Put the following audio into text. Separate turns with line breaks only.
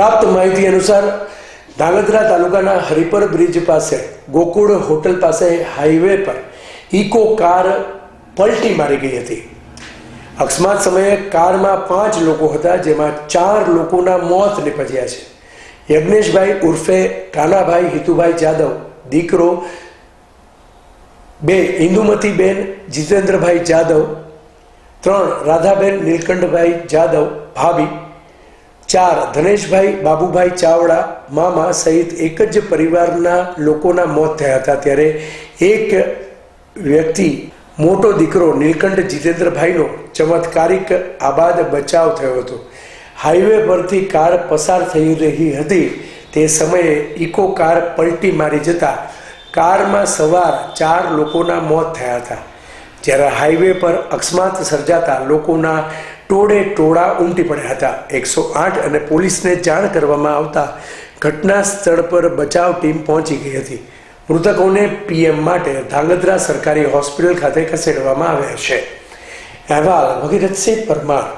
પ્રાપ્ત માહિતી અનુસાર ધાંગધ્રા તાલુકાના હરિપર બ્રિજ પાસે, ગોકુળ હોટલ પાસે હાઈવે પર ઇકો કાર પલટી મારી ગઈ હતી. અકસ્માત સમયે કારમાં પાંચ લોકો હતા, જેમાં ચાર લોકોના મોત નીપજ્યા છે. યજ્ઞેશભાઈ ઉર્ફે કાનાભાઈ હિતુભાઈ જાદવ, દીકરો બે ઇન્દુમતીબેન જીતેન્દ્રભાઈ જાદવ, ત્રણ રાધાબેન નીલકંઠભાઈ જાદવ, ભાભી ચાર ધનેશભાઈ, બાબુભાઈ ચાવડા, મામા સહિત એક જ પરિવારના લોકોના મોત થયા હતા. ત્યારે એક વ્યક્તિ, મોટો દીકરો નીલકંઠ જીતેન્દ્રભાઈનો ચમત્કારિક આબાદ બચાવ થયો હતો. હાઈવે પરથી કાર પસાર થઈ રહી હતી. તે સમયે ઇકો કાર પલટી મારી જતા કારમાં સવાર ચાર લોકોના મોત થયા હતા. જ્યારે હાઈવે પર અકસ્માત સર્જાતા લોકોના ટોળે ટોળા ઉમટી પડ્યા હતા. એકસો આઠ અને પોલીસને જાણ કરવામાં આવતા ઘટના સ્થળ પર બચાવ ટીમ પહોંચી ગઈ હતી. મૃતકોને પીએમ માટે ધાંગધ્રા સરકારી હોસ્પિટલ ખાતે ખસેડવામાં આવ્યા છે. અહેવાલ ભગીરથસિંહ પરમાર.